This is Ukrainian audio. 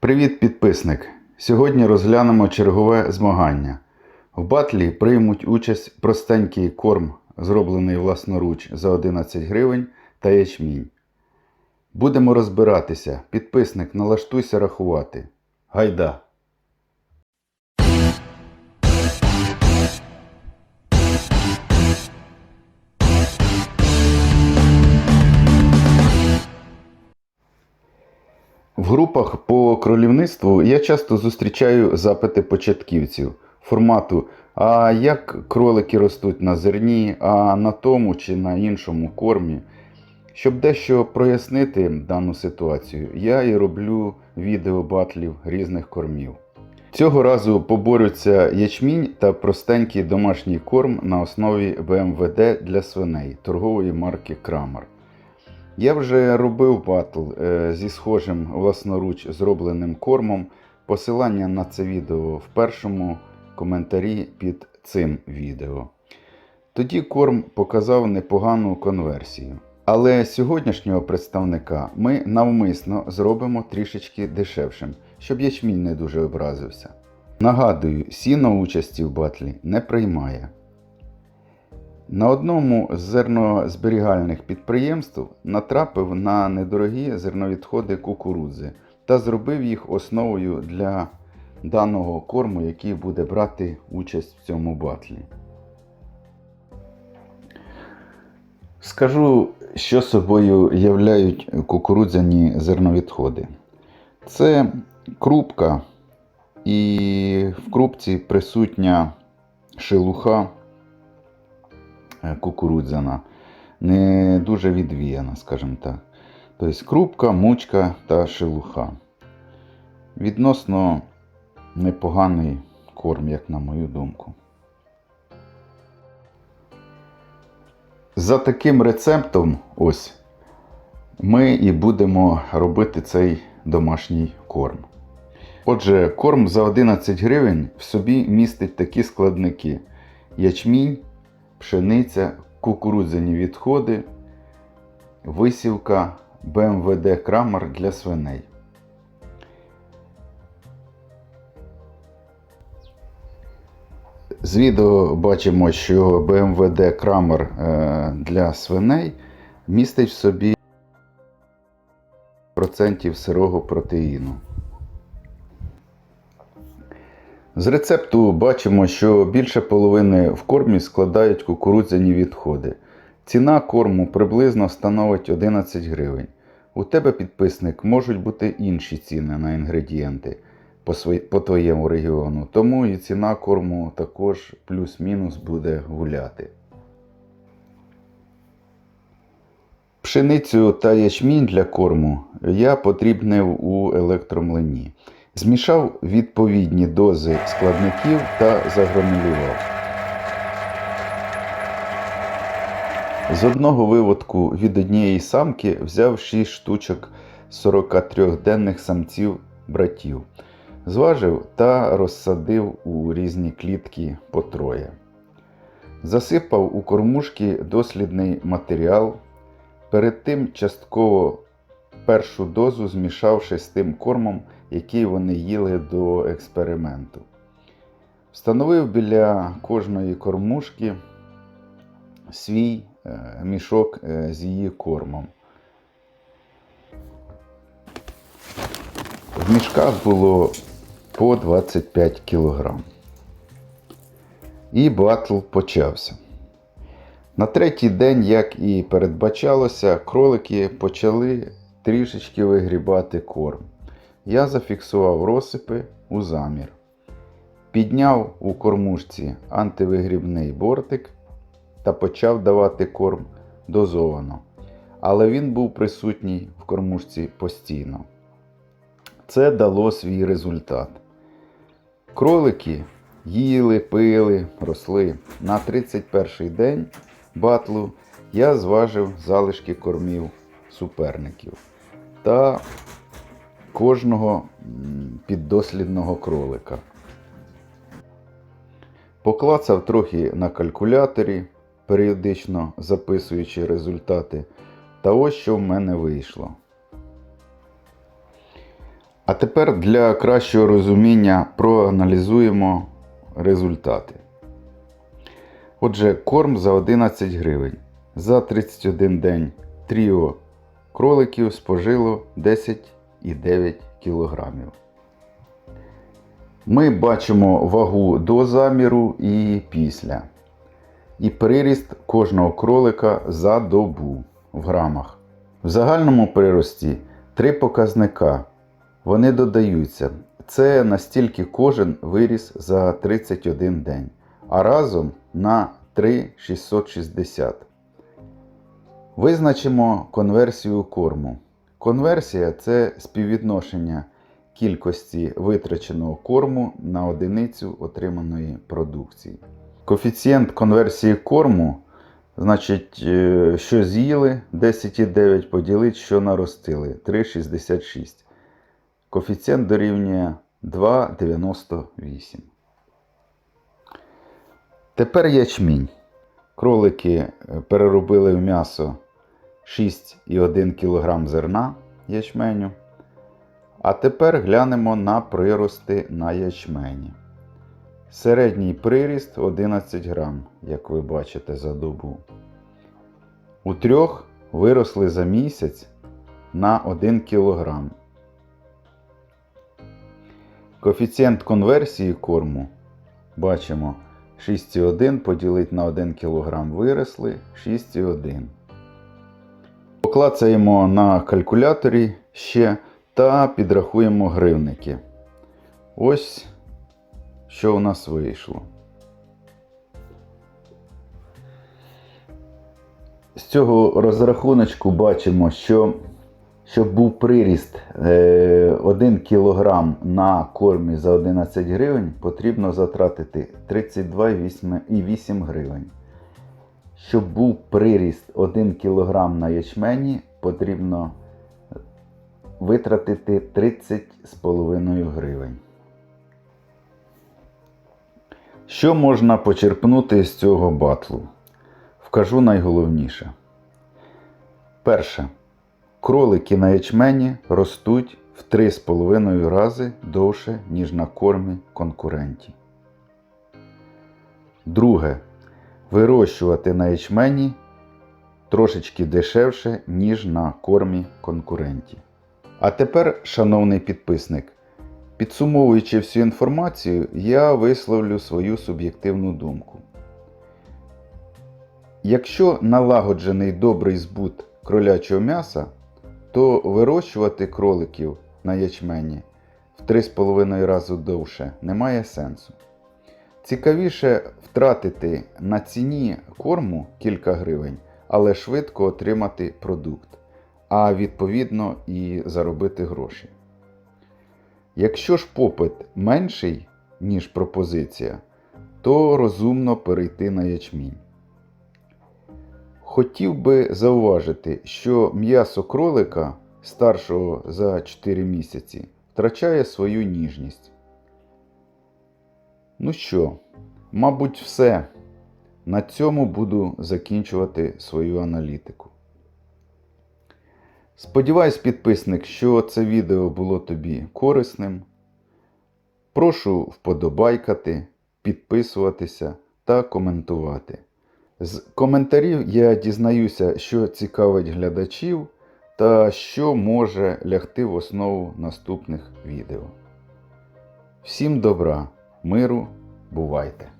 Привіт, підписник! Сьогодні розглянемо чергове змагання. В батлі приймуть участь простенький корм, зроблений власноруч за 11 гривень та ячмінь. Будемо розбиратися. Підписник, налаштуйся рахувати. Гайда! В групах по кролівництву я часто зустрічаю запити початківців формату А як кролики ростуть на зерні, а на тому чи на іншому кормі. Щоб дещо прояснити дану ситуацію, я і роблю відео батлів різних кормів. Цього разу поборються ячмінь та простенький домашній корм на основі БМВД для свиней торгової марки Крамер. Я вже робив батл е, зі схожим власноруч зробленим кормом. Посилання на це відео в першому коментарі під цим відео. Тоді корм показав непогану конверсію. Але сьогоднішнього представника ми навмисно зробимо трішечки дешевшим, щоб ячмінь не дуже образився. Нагадую, сіно участі в батлі не приймає. На одному з зернозберігальних підприємств натрапив на недорогі зерновідходи кукурудзи та зробив їх основою для даного корму, який буде брати участь в цьому батлі. Скажу, що собою являють кукурудзяні зерновідходи. Це крупка, і в крупці присутня шелуха кукурудзяна, не дуже відвіяна, скажімо так. Тобто крупка, мучка та шелуха. Відносно непоганий корм, як на мою думку. За таким рецептом, ось, ми і будемо робити цей домашній корм. Отже, корм за 11 гривень в собі містить такі складники: ячмінь, пшениця, кукурудзяні відходи, висівка БМВД Крамер для свиней. З відео бачимо, що БМВД Крамер е, для свиней містить в собі процентів сирого протеїну. З рецепту бачимо, що більше половини в кормі складають кукурудзяні відходи. Ціна корму приблизно становить 11 гривень. У тебе, підписник, можуть бути інші ціни на інгредієнти по, свої, по твоєму регіону, тому і ціна корму також плюс-мінус буде гуляти. Пшеницю та ячмінь для корму я потрібнив у електромлині. Змішав відповідні дози складників та загранулював. З одного виводку від однієї самки взяв 6 штучок 43-денних самців братів. Зважив та розсадив у різні клітки по троє. Засипав у кормушки дослідний матеріал. Перед тим частково першу дозу змішавши з тим кормом, який вони їли до експерименту. Встановив біля кожної кормушки свій е, мішок е, з її кормом. В мішках було по 25 кг. І батл почався. На третій день, як і передбачалося, кролики почали трішечки вигрібати корм. Я зафіксував розсипи у замір. Підняв у кормушці антивигрібний бортик та почав давати корм дозовано. Але він був присутній в кормушці постійно. Це дало свій результат. Кролики їли, пили, росли. На 31 день батлу я зважив залишки кормів суперників та кожного піддослідного кролика. Поклацав трохи на калькуляторі, періодично записуючи результати. Та ось що в мене вийшло. А тепер для кращого розуміння проаналізуємо результати. Отже, корм за 11 гривень. За 31 день тріо кроликів спожило 10,9 кг. Ми бачимо вагу до заміру і після. І приріст кожного кролика за добу в грамах. В загальному прирості три показника. Вони додаються. Це настільки кожен виріс за 31 день, а разом на 3,660. Визначимо конверсію корму. Конверсія це співвідношення кількості витраченого корму на одиницю отриманої продукції. Коефіцієнт конверсії корму, значить, е, що з'їли 10,9 поділити, що наростили 3,66. Коефіцієнт дорівнює 2,98. Тепер ячмінь. Кролики е, переробили в м'ясо 6,1 кг зерна ячменю. А тепер глянемо на прирости на ячмені. Середній приріст 11 грам, як ви бачите за добу. У трьох виросли за місяць на 1 кг. Коефіцієнт конверсії корму бачимо 6,1 поділити на 1 кг виросли 6,1. Поклацаємо на калькуляторі ще та підрахуємо гривники. Ось що у нас вийшло. З цього розрахуночку бачимо, що щоб був приріст е, 1 кг на кормі за 11 гривень, потрібно затратити 32,8 гривень. Щоб був приріст 1 кг на ячмені, потрібно витратити 30,5 гривень. Що можна почерпнути з цього батлу? Вкажу найголовніше. Перше. Кролики на ячмені ростуть в 3,5 рази довше, ніж на кормі конкурентів. Друге. Вирощувати на ячмені трошечки дешевше, ніж на кормі конкурентів. А тепер, шановний підписник, підсумовуючи всю інформацію, я висловлю свою суб'єктивну думку. Якщо налагоджений добрий збут кролячого м'яса, то вирощувати кроликів на ячмені в 3,5 рази довше немає сенсу. Цікавіше втратити на ціні корму кілька гривень, але швидко отримати продукт, а відповідно і заробити гроші. Якщо ж попит менший, ніж пропозиція, то розумно перейти на ячмінь. Хотів би зауважити, що м'ясо кролика старшого за 4 місяці втрачає свою ніжність. Ну що, мабуть, все. На цьому буду закінчувати свою аналітику. Сподіваюсь, підписник, що це відео було тобі корисним. Прошу вподобайкати, підписуватися та коментувати. З коментарів я дізнаюся, що цікавить глядачів та що може лягти в основу наступних відео. Всім добра, миру, бувайте!